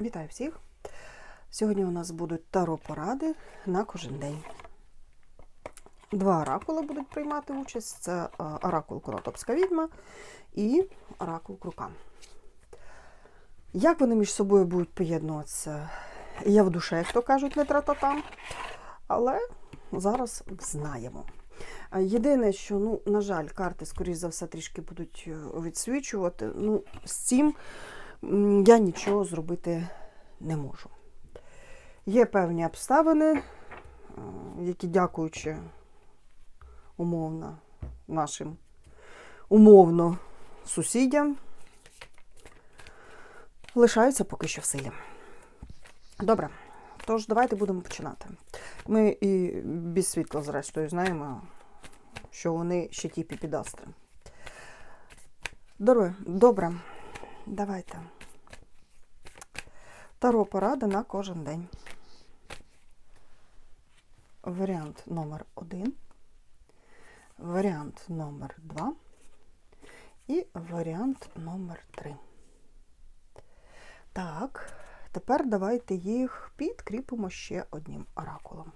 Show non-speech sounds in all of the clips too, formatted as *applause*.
Вітаю всіх! Сьогодні у нас будуть таро поради на кожен день. Два оракули будуть приймати участь: це е, оракул Конотопська відьма і оракул Крука. Як вони між собою будуть поєднуватися, я в душе, як то кажуть, не трататам, але зараз знаємо. Єдине, що, ну, на жаль, карти, скоріш за все, трішки будуть е, відсвічувати. Ну, з цим я нічого зробити не можу. Є певні обставини, е, які, дякуючи умовно нашим умовно сусідям, лишаються поки що в силі. Добре, тож давайте будемо починати. Ми і без світла, зрештою, знаємо, що вони ще ті піпідастри. Добре, добре, давайте. Таро порада на кожен день. Варіант номер один, варіант номер два і варіант номер три. Так, тепер давайте їх підкріпимо ще одним оракулом.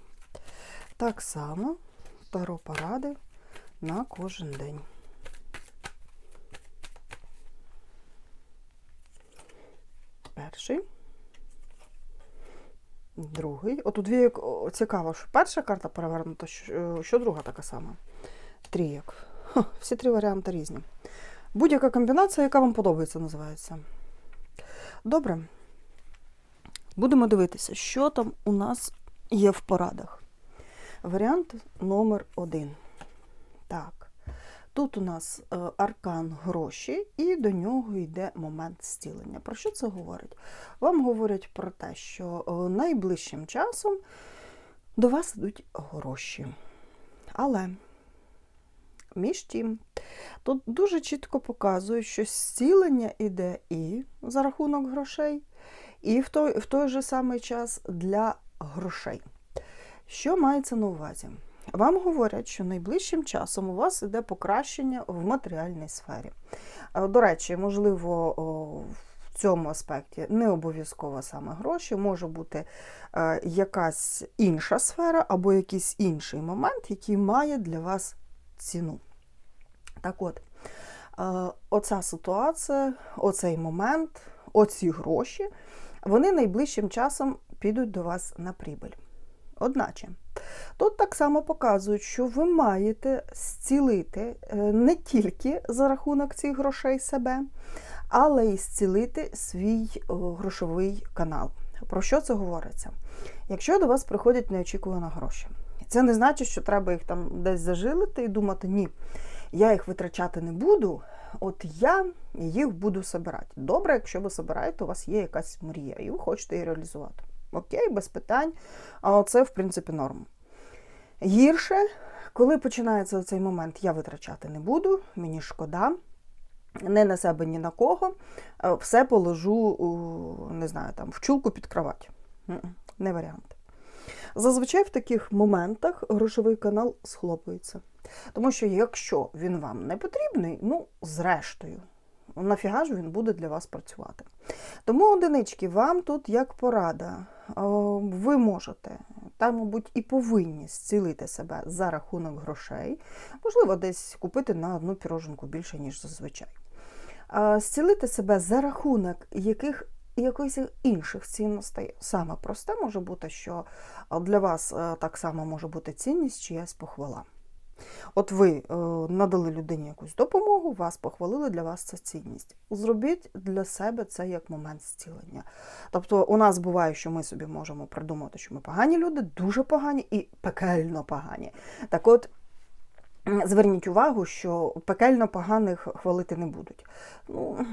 Так само таро поради на кожен день. Перший. Другий. От у дві цікаво, що перша карта перевернута, що, що друга така сама. Трійок. Ха, Всі три варіанти різні. Будь-яка комбінація, яка вам подобається, називається. Добре. Будемо дивитися, що там у нас є в порадах. Варіант номер один. Так. Тут у нас е, аркан гроші, і до нього йде момент зцілення. Про що це говорить? Вам говорять про те, що е, найближчим часом до вас йдуть гроші. Але між тим, тут дуже чітко показує, що зцілення йде і за рахунок грошей, і в той, в той же самий час для грошей. Що мається на увазі? Вам говорять, що найближчим часом у вас іде покращення в матеріальній сфері. Е, До речі, можливо, в цьому аспекті не обов'язково саме гроші, може бути е, якась інша сфера або якийсь інший момент, який має для вас ціну. Так от, е, оця ситуація, оцей момент, оці гроші, вони найближчим часом підуть до вас на прибиль. Одначе, тут так само показують, що ви маєте зцілити е, не тільки за рахунок цих грошей себе, але й зцілити свій е, грошовий канал. Про що це говориться? Якщо до вас приходять неочікувані гроші, це не значить, що треба їх там десь зажилити і думати, ні, я їх витрачати не буду, от я їх буду собирати. Добре, якщо ви собираєте, у вас є якась мрія, і ви хочете її реалізувати. Окей, без питань. А це, в принципі, норм. Гірше, коли починається цей момент, я витрачати не буду, мені шкода, не на себе, ні на кого. е, Все положу, не знаю, там, в чулку під кровать. Не варіант. Зазвичай в таких моментах грошовий канал схлопується. Тому що якщо він вам не потрібний, ну, зрештою, нафіга ж він буде для вас працювати. Тому, одинички, вам тут як порада. Е, Ви можете, та, мабуть, і повинні зцілити себе за рахунок грошей, можливо, десь купити на одну піроженку більше, ніж зазвичай. Е, Зцілити себе за рахунок яких якихось інших цінностей. Саме просте може бути, що для вас е, так само може бути цінність чиясь похвала. От ви е, надали людині якусь допомогу, вас похвалили, для вас це цінність. Зробіть для себе це як момент зцілення. Тобто, у нас буває, що ми собі можемо придумати, що ми погані люди, дуже погані і пекельно погані. Так от. Зверніть увагу, що пекельно поганих хвалити не будуть. Ну,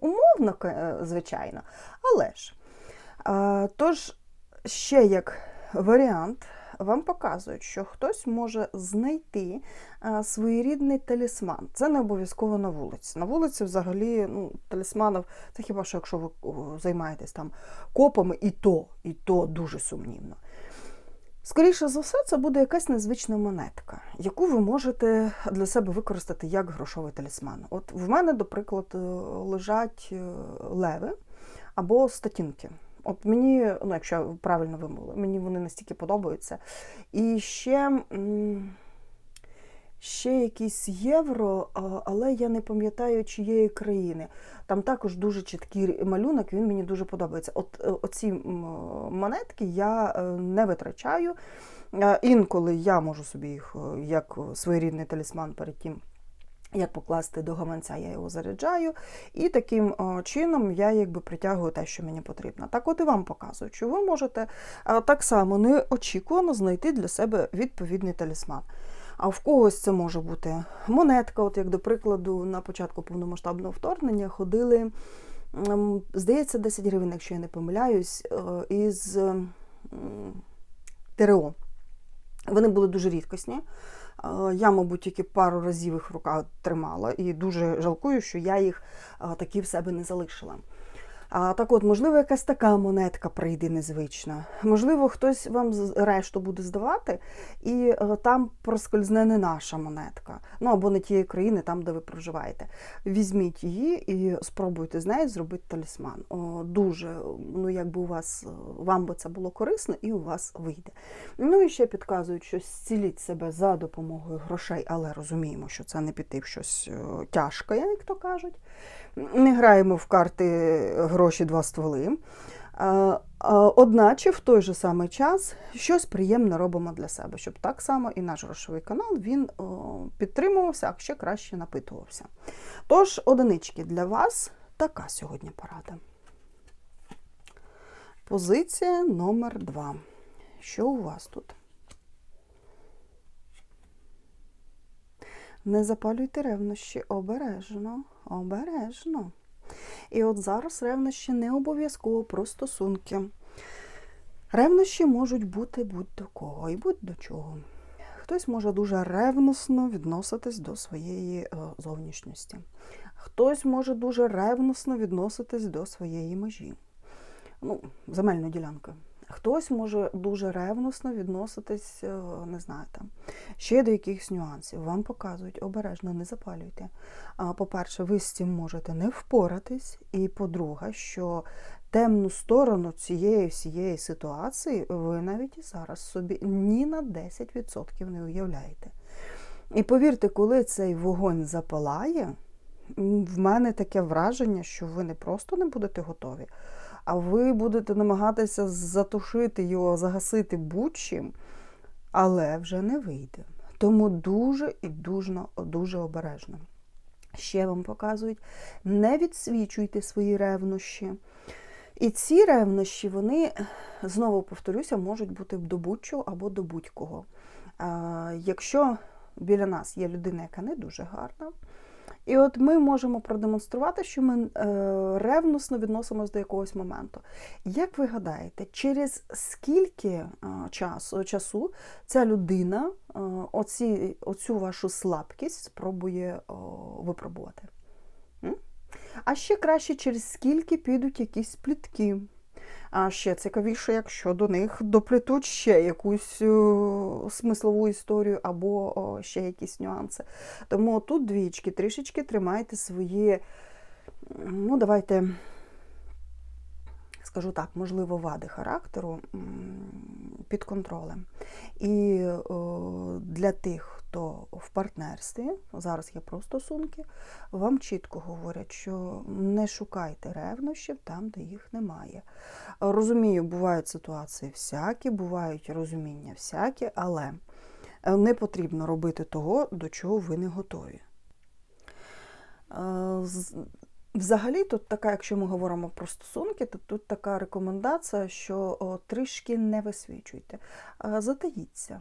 умовно, е, звичайно, але ж. Е, Тож, ще як варіант, вам показують, що хтось може знайти е, своєрідний талісман. Це не обов'язково на вулиці. На вулиці, взагалі, ну, талісманів, це хіба що якщо ви займаєтесь там копами, і то, і то дуже сумнівно. Скоріше за все, це буде якась незвична монетка, яку ви можете для себе використати як грошовий талісман. От в мене, до прикладу, лежать е, леви, або статінки. От мені, ну якщо я правильно вимовила, мені вони настільки подобаються. І ще. Ще якісь євро, але я не пам'ятаю чиєї країни. Там також дуже чіткий малюнок, він мені дуже подобається. От е, оці монетки я е, не витрачаю. Е, Інколи я можу собі їх як своєрідний талісман перед тим. Як покласти до гаманця, я його заряджаю, і таким чином я якби притягую те, що мені потрібно. Так от і вам показую, що ви можете так само неочікувано знайти для себе відповідний талісман. А в когось це може бути монетка, от як до прикладу, на початку повномасштабного вторгнення ходили, ем, здається, 10 гривень, якщо я не помиляюсь, е, із ем, ТРО. Вони були дуже рідкісні. Е, Я, мабуть, тільки пару разів їх в руках тримала і дуже жалкую, що я їх е, такі в себе не залишила. А так от, можливо, якась така монетка прийде незвична. Можливо, хтось вам решту буде здавати, і е, там проскользне не наша монетка. Ну або не тієї країни, там, де ви проживаєте. Візьміть її і спробуйте з нею зробити талісман. О, дуже, ну якби у вас, е, вам би це було корисно, і у вас вийде. Ну і ще підказують, що зціліть себе за допомогою грошей, але розуміємо, що це не піти в щось е, тяжке, як то кажуть. Не граємо в карти гроші два стволи. А, а, Одначе в той же самий час щось приємне робимо для себе, щоб так само і наш грошовий канал він підтримувався, а ще краще напитувався. Тож, одинички для вас така сьогодні порада. Позиція номер два. Що у вас тут? Не запалюйте ревнощі обережно, обережно. І от зараз ревнощі не обов'язково про стосунки. Ревнощі можуть бути будь-до кого і будь-до чого. Хтось може дуже ревносно відноситись до своєї е, зовнішності. Хтось може дуже ревносно відноситись до своєї межі. Ну, земельної ділянки. Хтось може дуже ревносно відноситись, е, не знаю, там, ще до якихось нюансів. Вам показують обережно, не запалюйте. По-перше, ви з цим можете не впоратись. І по-друге, що темну сторону цієї всієї ситуації ви навіть і зараз собі ні на 10% не уявляєте. І повірте, коли цей вогонь запалає, в мене таке враження, що ви не просто не будете готові, а ви будете намагатися затушити його, загасити будь-чим, але вже не вийде. Тому дуже і дуже, дуже обережно. Ще вам показують, не відсвічуйте свої ревнощі. І ці ревнощі, вони, знову повторюся, можуть бути до будь-чого або до будь-кого. Якщо біля нас є людина, яка не дуже гарна, і от ми можемо продемонструвати, що ми е, ревносно відносимося до якогось моменту. Як ви гадаєте, через скільки е, часу, часу ця людина е, оці, оцю вашу слабкість спробує випробувати? А ще краще, через скільки підуть якісь плітки. А ще цікавіше, якщо до них доплетуть ще якусь смислову історію або ще якісь нюанси. Тому тут двічки, трішечки тримайте свої, ну, давайте, скажу так, можливо, вади характеру під контролем. І для тих, хто в партнерстві, зараз є про стосунки, вам чітко говорять, що не шукайте ревнощів там, де їх немає. Розумію, бувають ситуації всякі, бувають розуміння всякі, але е, не потрібно робити того, до чого ви не готові. Е, Взагалі, тут така, якщо ми говоримо про стосунки, то тут така рекомендація, що трішки не висвічуйте, а затаїться.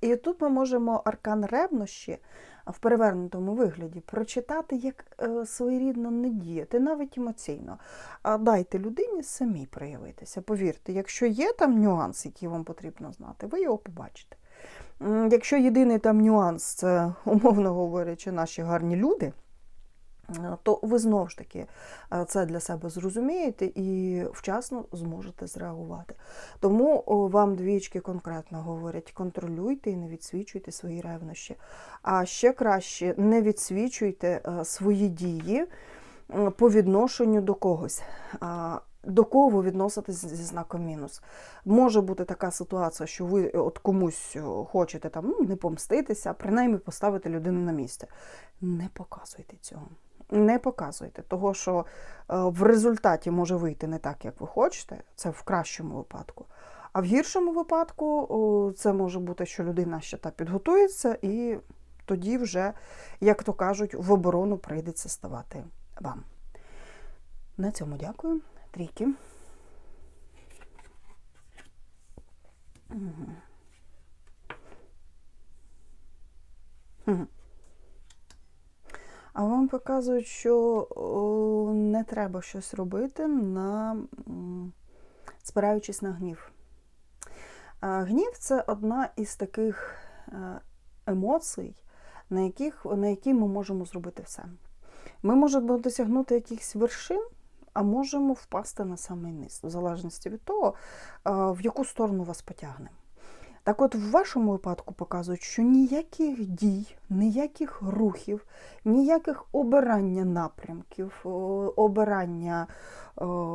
І тут ми можемо аркан ревнощі в перевернутому вигляді прочитати як е, своєрідно не діяти, навіть емоційно. А дайте людині самі проявитися. Повірте, якщо є там нюанс, який вам потрібно знати, ви його побачите. Якщо єдиний там нюанс, це, *laughs* умовно говорячи, наші гарні люди, то ви знову ж таки е, це для себе зрозумієте і вчасно зможете зреагувати. Тому вам двічки конкретно говорять: контролюйте і не відсвічуйте свої ревнощі. А ще краще не відсвічуйте е, свої дії. по відношенню до когось. До кого ви відноситесь зі знаком мінус? Може бути така ситуація, що ви от комусь е, хочете там ну, не помститися, принаймні поставити людину на місце. Не показуйте цього. Не показуйте, того що е, в результаті може вийти не так, як ви хочете, це в кращому випадку. А в гіршому випадку це може бути, що людина ще та підготується, і тоді вже, як то кажуть, в оборону прийдеться ставати вам. На цьому дякую. Трійки. Мгм. А вам показують, що не треба щось робити, на, спираючись на гнів. Гнів це одна із таких е, емоцій, на, яких, на які ми можемо зробити все. Ми можемо досягнути якихось вершин, а можемо впасти на самий низ, в залежності від того, в яку сторону вас потягне. Так от в вашому випадку показують, що ніяких дій, ніяких рухів, ніяких обирання напрямків, обирання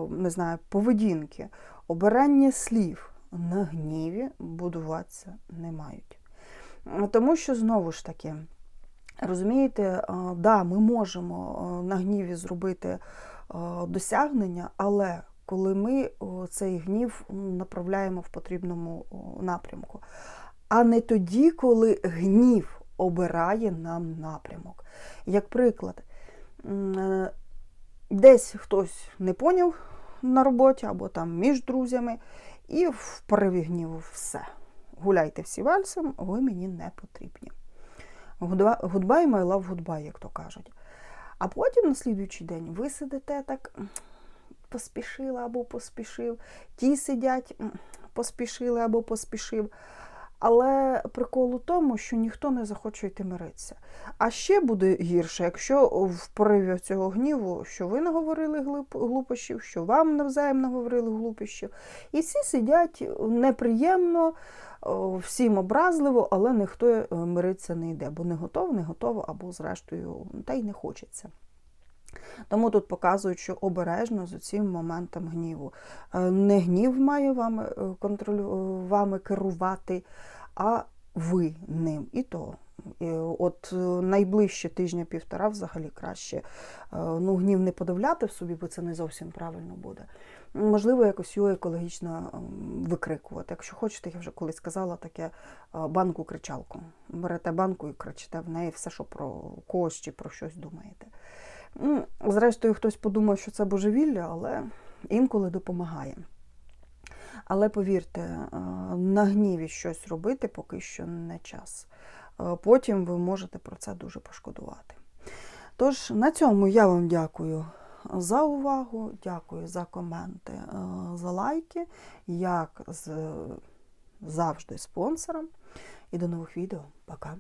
не знаю, поведінки, обирання слів на гніві будуватися не мають. Тому що знову ж таки, розумієте, да, ми можемо на гніві зробити досягнення, але коли ми цей гнів направляємо в потрібному напрямку, а не тоді, коли гнів обирає нам напрямок. Як приклад, е, десь хтось не поняв на роботі або там між друзями, і в пориві все. Гуляйте всі вальсом, ви мені не потрібні. Goodbye, my goodbye, як то кажуть. А потім на слідуючий день ви сидите так, поспішила або поспішив, ті сидять, поспішили або поспішив. Але прикол у тому, що ніхто не захоче йти миритися. А ще буде гірше, якщо в пориві цього гніву, що ви наговорили глупощів, що вам навзаєм наговорили глупощів. І всі сидять неприємно, всім образливо, але ніхто е, миритися не йде, бо не готов, не готово, або зрештою, та й не хочеться. Тому тут показують, що обережно з цим моментом гніву. Е, Не гнів має вами, е, контролю... е, вами керувати, а ви ним. І то. От найближче тижня-півтора взагалі краще ну, гнів не подавляти в собі, бо це не зовсім правильно буде. Можливо, якось його екологічно ем, викрикувати. Якщо хочете, я вже колись сказала таке банку-кричалку. Берете банку і кричите в неї все, що про когось чи про щось думаєте. Ну, Зрештою, хтось подумає, що це божевілля, але інколи допомагає. Але повірте, е, на гніві щось робити поки що не час. Е, Потім ви можете про це дуже пошкодувати. Тож, на цьому я вам дякую за увагу, дякую за коменти, е, за лайки, як з- завжди спонсорам. І до нових відео. Пока!